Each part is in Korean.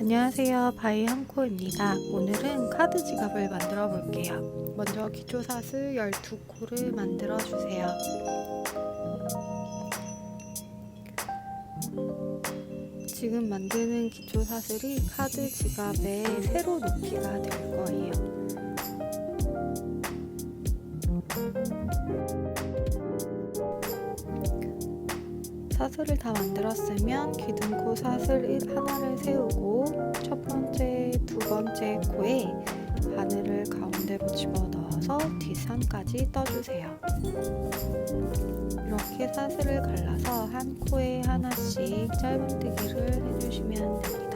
안녕하세요. 바이 한코입니다. 오늘은 카드 지갑을 만들어 볼게요. 먼저 기초사슬 12코를 만들어 주세요. 지금 만드는 기초사슬이 카드 지갑에 세로 놓기가 될 거예요. 사슬을 다 만들었으면 기둥코 사슬 하나를 세우고 첫 번째, 두 번째 코에 바늘을 가운데로 집어넣어서 뒷선까지 떠주세요. 이렇게 사슬을 갈라서 한 코에 하나씩 짧은뜨기를 해주시면 됩니다.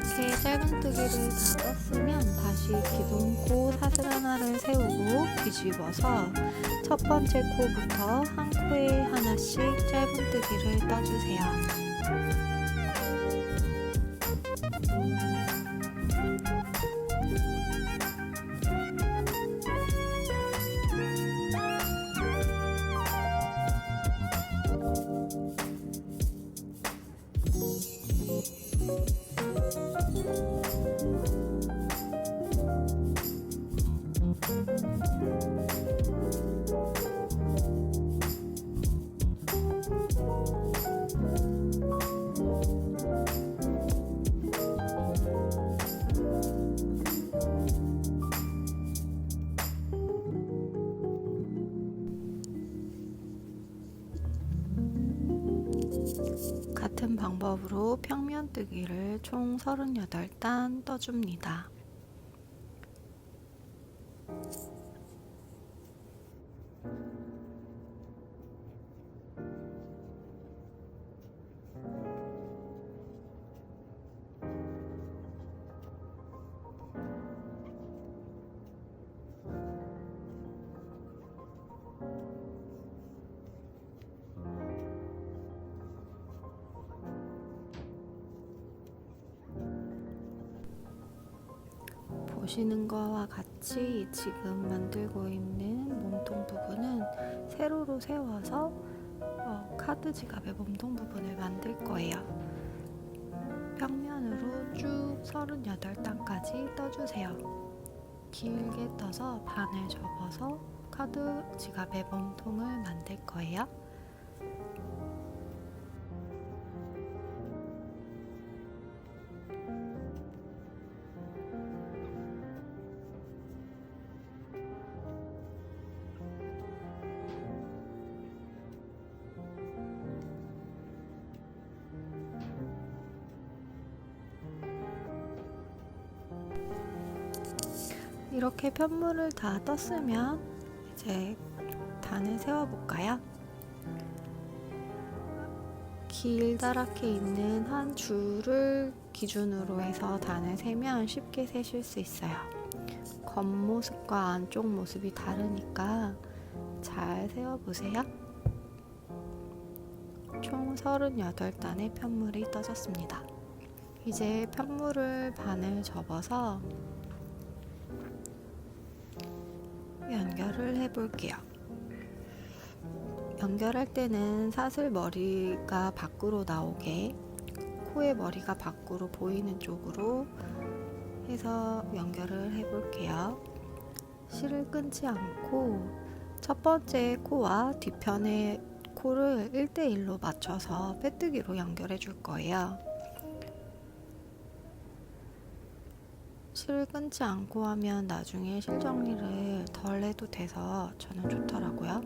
이렇게 짧은뜨기를 다 떴으면 다시 기둥코 사슬 하나를 세우고 뒤집어서 첫 번째 코부터 한 코에 하나씩 짧은뜨기를 떠주세요. 같은 방법으로 평면뜨기를 총 38단 떠줍니다. 보시는 거와 같이 지금 만들고 있는 몸통 부분은 세로로 세워서 어, 카드 지갑의 몸통 부분을 만들 거예요. 평면으로 쭉 38단까지 떠주세요. 길게 떠서 반을 접어서 카드 지갑의 몸통을 만들 거예요. 이렇게 편물을 다 떴으면 이제 단을 세워볼까요? 길다랗게 있는 한 줄을 기준으로 해서 단을 세면 쉽게 세실 수 있어요. 겉모습과 안쪽 모습이 다르니까 잘 세워보세요. 총 38단의 편물이 떠졌습니다. 이제 편물을 반을 접어서 연결을 해 볼게요. 연결할 때는 사슬 머리가 밖으로 나오게 코의 머리가 밖으로 보이는 쪽으로 해서 연결을 해 볼게요. 실을 끊지 않고 첫 번째 코와 뒤편의 코를 1대1로 맞춰서 빼뜨기로 연결해 줄 거예요. 실을 끊지 않고 하면 나중에 실 정리를 덜 해도 돼서 저는 좋더라고요.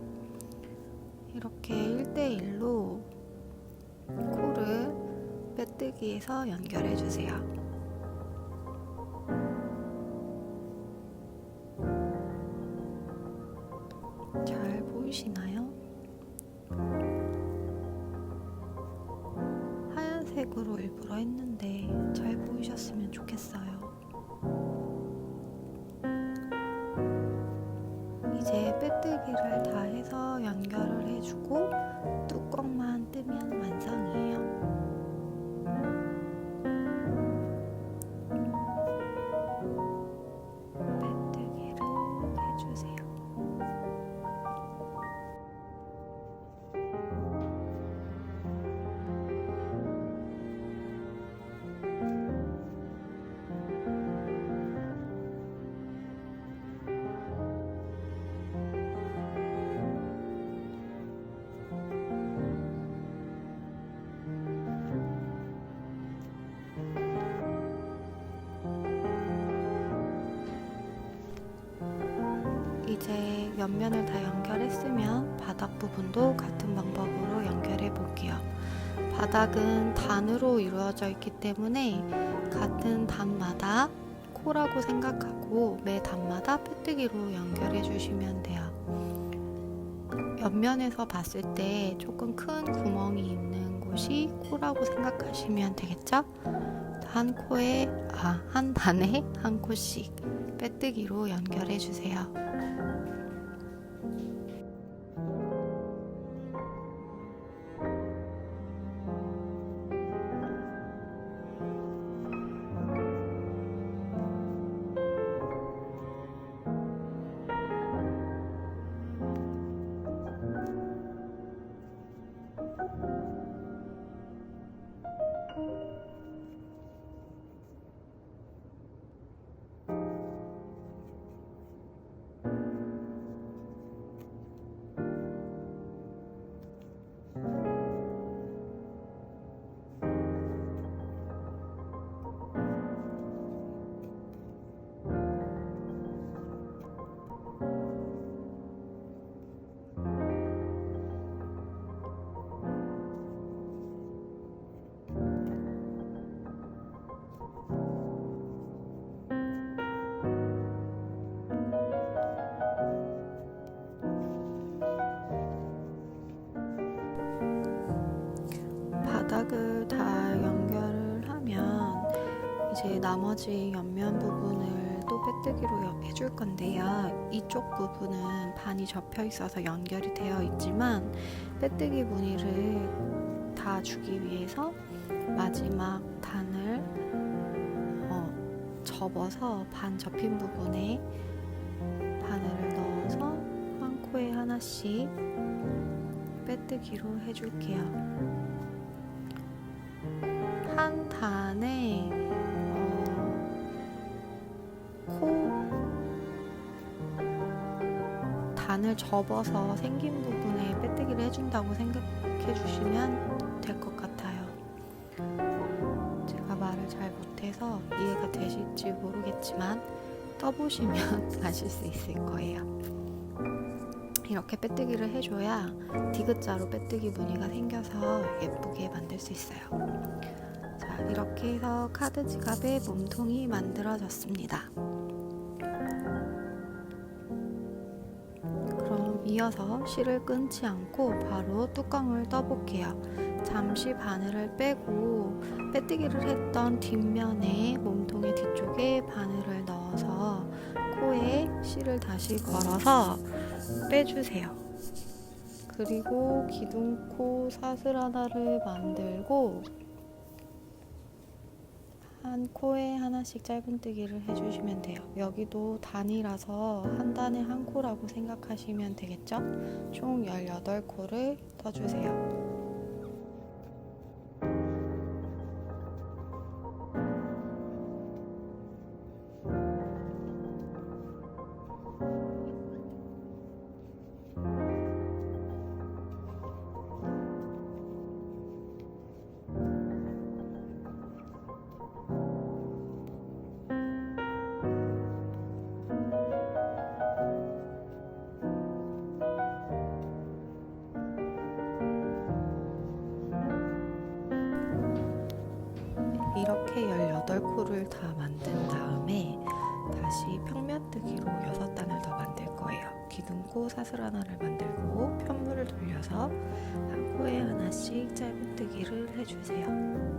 이렇게 1대1로 코를 빼뜨기에서 연결해 주세요. 잘 보이시나요? 하얀색으로 일부러 했는데 빼뜨기를 다 해서 연결을 해주고 옆면을 다 연결했으면 바닥 부분도 같은 방법으로 연결해 볼게요. 바닥은 단으로 이루어져 있기 때문에 같은 단마다 코라고 생각하고 매 단마다 빼뜨기로 연결해 주시면 돼요. 옆면에서 봤을 때 조금 큰 구멍이 있는 곳이 코라고 생각하시면 되겠죠? 한 코에, 아, 한 단에 한 코씩 빼뜨기로 연결해 주세요. 바닥을 다 연결을 하면 이제 나머지 옆면 부분을 또 빼뜨기로 해줄 건데요. 이쪽 부분은 반이 접혀 있어서 연결이 되어 있지만 빼뜨기 무늬를 다 주기 위해서 마지막 단을 어, 접어서 반 접힌 부분에 바늘을 넣어서 한 코에 하나씩 빼뜨기로 해줄게요. 단을 접어서 생긴 부분에 빼뜨기를 해준다고 생각해 주시면 될 것 같아요. 제가 말을 잘 못해서 이해가 되실지 모르겠지만 떠보시면 아실 수 있을 거예요. 이렇게 빼뜨기를 해줘야 디귿자로 빼뜨기 무늬가 생겨서 예쁘게 만들 수 있어요. 자, 이렇게 해서 카드 지갑의 몸통이 만들어졌습니다. 이어서 실을 끊지 않고 바로 뚜껑을 떠볼게요. 잠시 바늘을 빼고 빼뜨기를 했던 뒷면에 몸통의 뒤쪽에 바늘을 넣어서 코에 실을 다시 걸어서 빼주세요. 그리고 기둥코 사슬 하나를 만들고 한 코에 하나씩 짧은뜨기를 해주시면 돼요. 여기도 단이라서 한 단에 한 코라고 생각하시면 되겠죠? 총 18코를 떠주세요. 이렇게 18코를 다 만든 다음에 다시 평면뜨기로 6단을 더 만들 거예요. 기둥코 사슬 하나를 만들고 편물을 돌려서 한 코에 하나씩 짧은뜨기를 해주세요.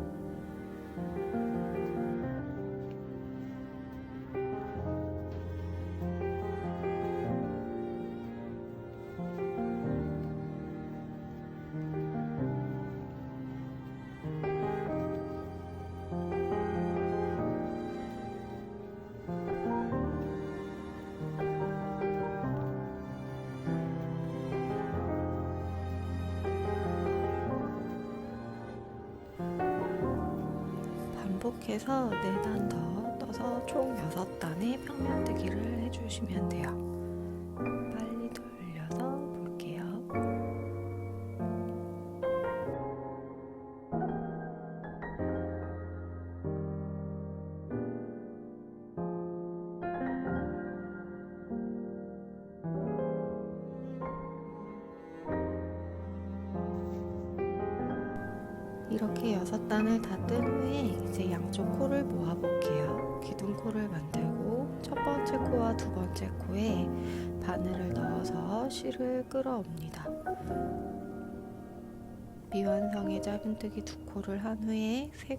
반복해서 4단 더 떠서 총 6단의 평면뜨기를 해주시면 돼요. 이렇게 여섯 단을 다 뜬 후에 이제 양쪽 코를 모아 볼게요. 기둥코를 만들고 첫 번째 코와 두 번째 코에 바늘을 넣어서 실을 끌어옵니다. 미완성의 짧은뜨기 두 코를 한 후에 세,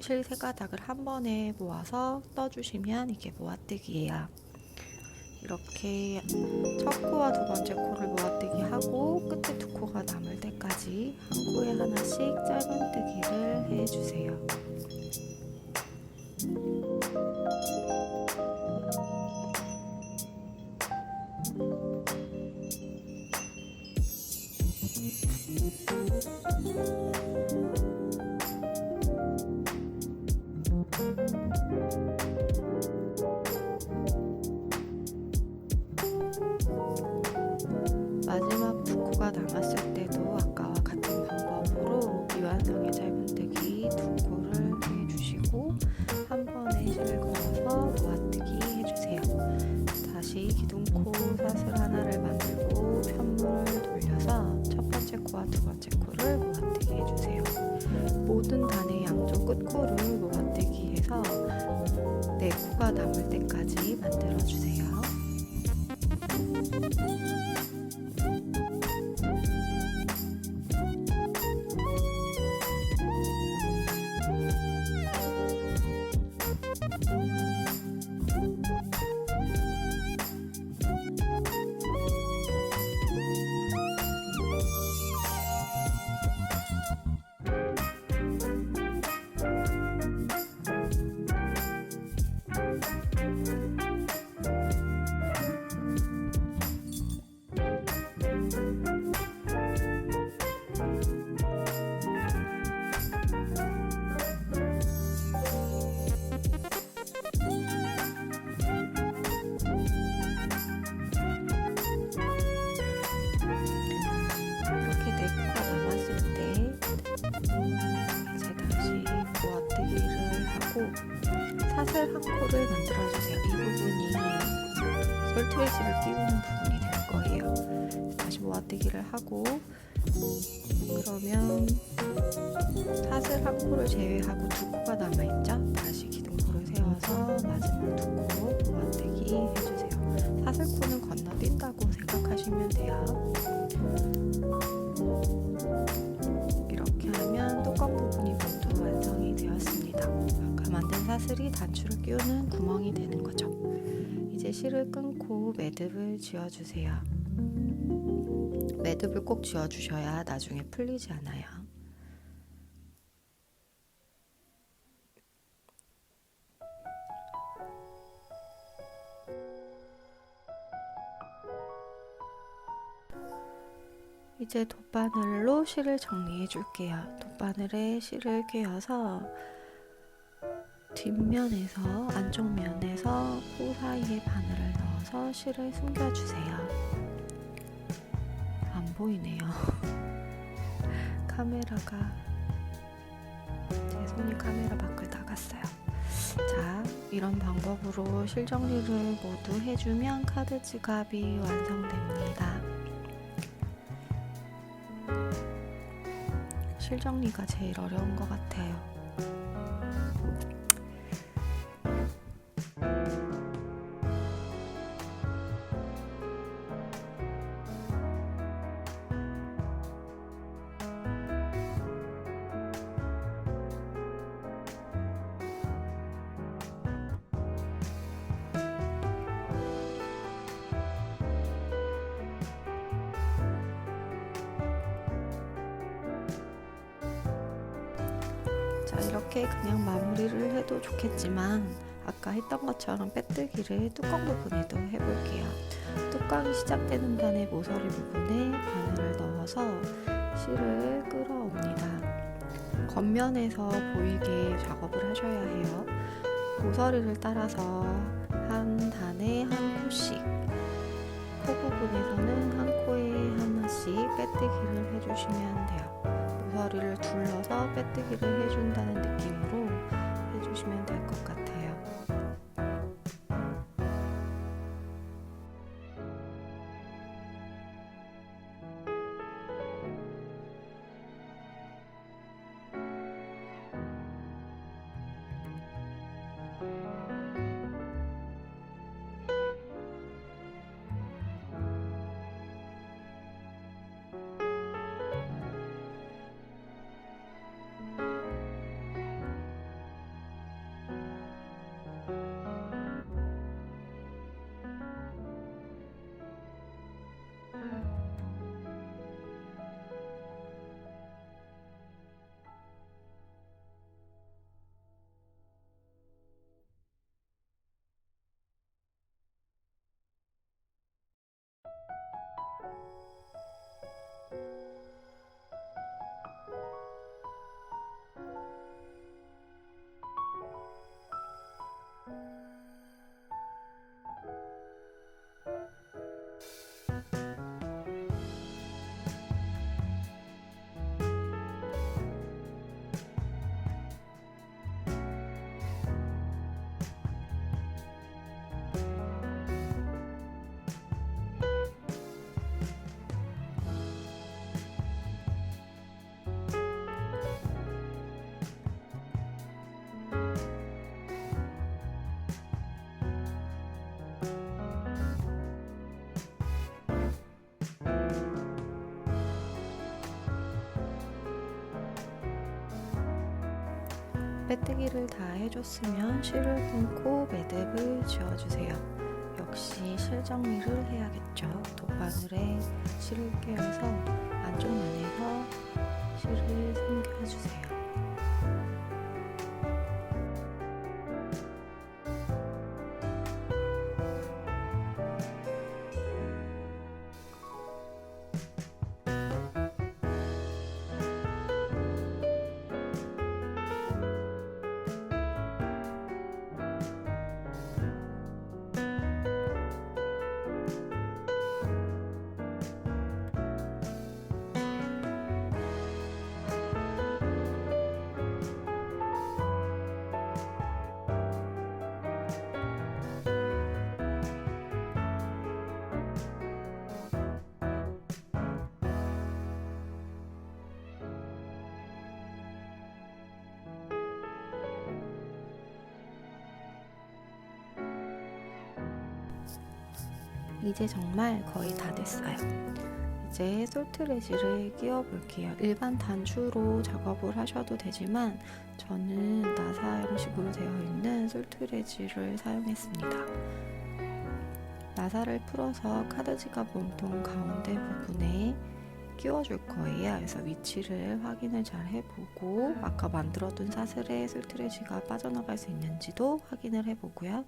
실세 가닥을 한 번에 모아서 떠주시면 이게 모아뜨기예요. 이렇게 첫 코와 두 번째 코를 모아뜨기 하고 끝에 두 코가 남을 때까지 한 코에 하나씩 짧은뜨기를 해주세요. 남았을 때도 아까와 같은 방법으로 미완성의 짧은뜨기 두 코를 해주시고 한 번에 실을 걸어서 모아뜨기 해주세요. 다시 기둥코 사슬 하나를 만들고 편물을 돌려서 첫 번째 코와 두 번째 코를 모아뜨기 해주세요. 모든 단의 양쪽 끝코를 모아뜨기 해서 네 코가 남을 때까지 만들어주세요. 사슬 한 코를 만들어주세요. 이 부분이 솔트웨지를 띄우는 부분이 될 거예요. 다시 모아뜨기를 하고 그러면 사슬 한 코를 제외하고 두 코가 남아있죠? 다시 기둥코를 세워서 마지막 두 코 모아뜨기 해주세요. 사슬 코는 끼우는 구멍이 되는 거죠. 이제 실을 끊고 매듭을 지어주세요. 매듭을 꼭 지어주셔야 나중에 풀리지 않아요. 이제 돗바늘로 실을 정리해 줄게요. 돗바늘에 실을 꿰어서 뒷면에서 안쪽 면에서 코 사이에 바늘을 넣어서 실을 숨겨주세요. 안 보이네요. 카메라가 제 손이 카메라 밖을 나갔어요. 자, 이런 방법으로 실 정리를 모두 해주면 카드 지갑이 완성됩니다. 실 정리가 제일 어려운 것 같아요. 이렇게 그냥 마무리를 해도 좋겠지만 아까 했던 것처럼 빼뜨기를 뚜껑 부분에도 해볼게요. 뚜껑이 시작되는 단의 모서리 부분에 바늘을 넣어서 실을 끌어옵니다. 겉면에서 보이게 작업을 하셔야 해요. 모서리를 따라서 한 단에 한 코씩 코 부분에서는 한 코에 하나씩 빼뜨기를 해주시면 돼요. 모서리를 둘러서 빼뜨기를 해준다는 느낌으로 빼뜨기를 다 해줬으면 실을 끊고 매듭을 지어주세요. 역시 실 정리를 해야겠죠. 돗바늘에 실을 꿰어서 안쪽 면에서 실을 숨겨주세요. 이제 정말 거의 다 됐어요. 이제 솔트레지를 끼워 볼게요. 일반 단추로 작업을 하셔도 되지만 저는 나사 형식으로 되어 있는 솔트레지를 사용했습니다. 나사를 풀어서 카드 지갑 몸통 가운데 부분에 끼워줄 거예요. 그래서 위치를 확인을 잘 해보고 아까 만들어둔 사슬에 솔트레지가 빠져나갈 수 있는지도 확인을 해보고요.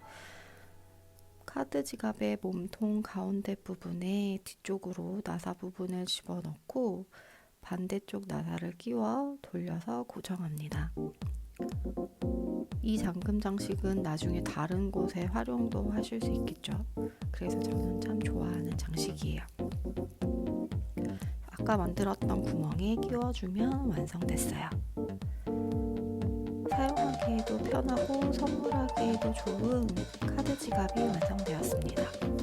카드 지갑의 몸통 가운데 부분에 뒤쪽으로 나사 부분을 집어넣고 반대쪽 나사를 끼워 돌려서 고정합니다. 이 잠금 장식은 나중에 다른 곳에 활용도 하실 수 있겠죠. 그래서 저는 참 좋아하는 장식이에요. 아까 만들었던 구멍에 끼워주면 완성됐어요. 사용하기에도 편하고 선물하기에도 좋은 카드 지갑이 완성되었습니다.